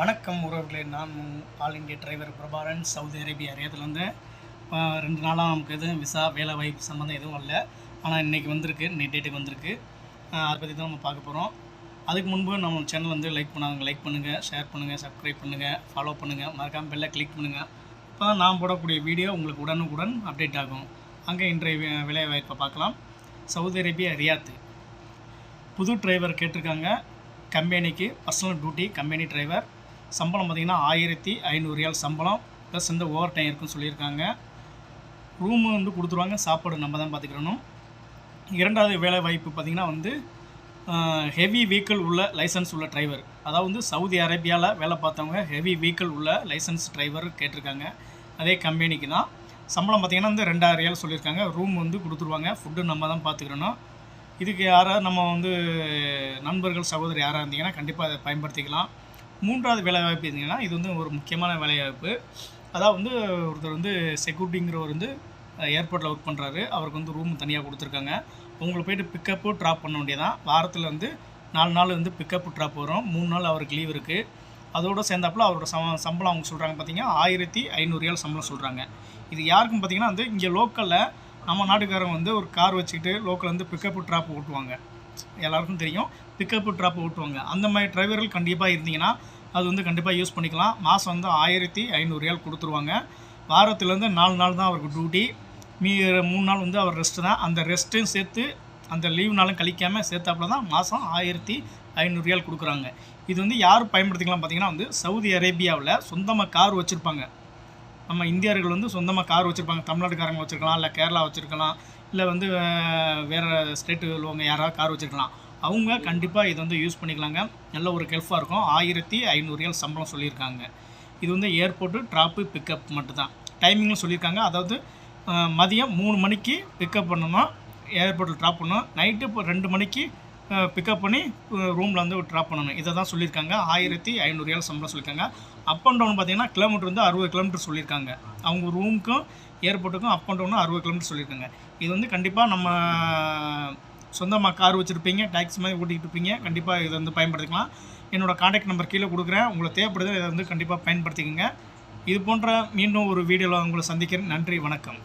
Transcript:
வணக்கம் உறவுகளே. நான் all India driver Prabaran Saudi Arabia ரியாத்துலேருந்து ரெண்டு நாளாக நமக்கு எதுவும் விசா வேலை வாய்ப்பு சம்மந்தம் எதுவும் இல்லை ஆனால் இன்றைக்கி வந்திருக்கு இன்னைக்கு டேட்டுக்கு வந்திருக்கு. அதை பற்றி தான் நம்ம பார்க்க போகிறோம் அதுக்கு முன்பு நம்ம சேனல் வந்து லைக் பண்ணாங்க லைக் பண்ணுங்கள் ஷேர் பண்ணுங்கள் சப்ஸ்கிரைப் பண்ணுங்கள் ஃபாலோ பண்ணுங்கள் மறக்காமல் பெல்லை கிளிக் பண்ணுங்கள் அப்போ தான் நான் போடக்கூடிய வீடியோ உங்களுக்கு உடனுக்குடன் அப்டேட் ஆகும். அங்கே இன்றைய வே- வேலை வாய்ப்பை பார்க்கலாம். Saudi Arabia Riyadh. புது டிரைவர் கேட்டிருக்காங்க. கம்பெனிக்கு பர்சனல் டியூட்டி கம்பெனி டிரைவர் சம்பளம் பார்த்திங்கன்னா ஆயிரத்தி ஐநூறு ரியால் சம்பளம் ப்ளஸ் இந்த ஓவர் டைம் இருக்குன்னு சொல்லியிருக்காங்க. ரூமு வந்து கொடுத்துருவாங்க சாப்பாடு நம்ம தான் பார்த்துக்கிறணும். இரண்டாவது வேலை வாய்ப்பு பார்த்திங்கன்னா வந்து ஹெவி வெஹிக்கிள் உள்ள லைசன்ஸ் உள்ள டிரைவர் அதாவது வந்து சவுதி அரேபியாவில் வேலை பார்த்தவங்க ஹெவி வெஹிக்கிள் உள்ள லைசன்ஸ் டிரைவர் கேட்டிருக்காங்க. அதே கம்பெனிக்கு தான். சம்பளம் பார்த்திங்கன்னா வந்து ரெண்டாயிரம் ரியால் சொல்லியிருக்காங்க. ரூம் வந்து கொடுத்துருவாங்க. ஃபுட்டு நம்ம தான் பார்த்துக்கிறணும். இதுக்கு யாராவது நம்ம வந்து நண்பர்கள் சகோதரி யாராக இருந்தீங்கன்னா கண்டிப்பாக அதை பயன்படுத்திக்கலாம். மூன்றாவது வேலைவாய்ப்பு இருந்தீங்கன்னா இது வந்து ஒரு முக்கியமான வேலைவாய்ப்பு. அதாவது வந்து ஒருத்தர் வந்து செக்யூரிட்டிங்கிறவர் வந்து ஏர்போர்ட்டில் ஒர்க் பண்ணுறாரு அவருக்கு வந்து ரூம் தனியாக கொடுத்துருக்காங்க. உங்களுக்கு போயிட்டு பிக்கப்பு ட்ராப் பண்ண வேண்டியதான் வாரத்தில் வந்து நாலு நாள் வந்து பிக்கப்பு ட்ராப் வரும். மூணு நாள் அவருக்கு லீவ் இருக்குது அதோடு சேர்ந்தாப்புல அவரோட சம சம்பளம் அவங்க சொல்கிறாங்க பார்த்தீங்கன்னா ஆயிரத்தி ஐநூறுரியால் சம்பளம் சொல்கிறாங்க இது யாருக்கும் பார்த்தீங்கன்னா வந்து இங்கே லோக்கலில் நம்ம நாட்டுக்காரங்க வந்து ஒரு கார் வச்சுக்கிட்டு லோக்கல் வந்து பிக்கப்பு ட்ராப் ஓட்டுவாங்க. எல்லாருக்கும் தெரியும். பிக்கப்பு ட்ராப் ஓட்டுவாங்க அந்த மாதிரி டிரைவர்கள் கண்டிப்பாக இருந்தீங்கன்னா அது வந்து கண்டிப்பாக யூஸ் பண்ணிக்கலாம். மாதம் வந்து ஆயிரத்தி ஐநூறுரியால் கொடுத்துருவாங்க. வாரத்துலேருந்து நாலு நாள் தான் அவருக்கு டியூட்டி மீ மூணு நாள் வந்து அவர் ரெஸ்ட்டு தான். அந்த ரெஸ்ட்டையும் சேர்த்து அந்த லீவ் நாளும் கழிக்காமல் சேர்த்தாப்புல தான் மாதம் ஆயிரத்தி ஐநூறுரியால் கொடுக்குறாங்க. இது வந்து யார் பயன்படுத்திக்கலாம் பார்த்தீங்கன்னா வந்து சவுதி அரேபியாவில் சொந்தமாக கார் வச்சுருப்பாங்க. நம்ம இந்தியர்கள் வந்து சொந்தமாக கார் வச்சுருப்பாங்க. தமிழ்நாட்டுக்காரங்க வச்சுருக்கலாம் இல்லை கேரளா வச்சுருக்கலாம் இல்லை வந்து வேறு ஸ்டேட்டு உள்ளவங்க யாராவது கார் வச்சுருக்கலாம். அவங்க கண்டிப்பாக இது வந்து யூஸ் பண்ணிக்கலாங்க. நல்ல ஒரு ஹெல்ப்பாக இருக்கும். ஆயிரத்தி ஐநூறுகள் சம்பளம் சொல்லியிருக்காங்க. இது வந்து ஏர்போர்ட்டு ட்ராப்பு பிக்கப் மட்டும்தான். டைமிங்கும் சொல்லியிருக்காங்க. அதாவது மதியம் மூணு மணிக்கு பிக்கப் பண்ணணும். ஏர்போர்ட்டில் ட்ராப் பண்ணணும். நைட்டு இப்போ ரெண்டு மணிக்கு பிக்கப் பண்ணி ரூமில் வந்து ட்ராப் பண்ணணும். இதை தான் சொல்லியிருக்காங்க. ஆயிரத்தி ஐநூறுரியால் சம்பளம் சொல்லியிருக்காங்க. அப் அண்ட் டவுன் பார்த்தீங்கன்னா கிலோமீட்டர் வந்து அறுபது கிலோமீட்டர் சொல்லியிருக்காங்க. அவங்க ரூமுக்கும் ஏர்போர்ட்டுக்கும் அப் அண்ட் டவுனும் அறுபது கிலோமீட்டர் சொல்லியிருக்காங்க. இது வந்து கண்டிப்பாக நம்ம சொந்தமாக கார் வச்சுருப்பீங்க டாக்ஸி மாதிரி ஓட்டிகிட்டு இருப்பீங்க. கண்டிப்பாக இதை வந்து பயன்படுத்திக்கலாம். என்னோடய காண்டாக்ட் நம்பர் கீழே கொடுக்குறேன். உங்களுக்கு தேவைப்படுது இதை வந்து கண்டிப்பாக பயன்படுத்திக்கோங்க. இது போன்ற மீண்டும் ஒரு வீடியோவில் உங்களை சந்திக்கிறேன். நன்றி வணக்கம்.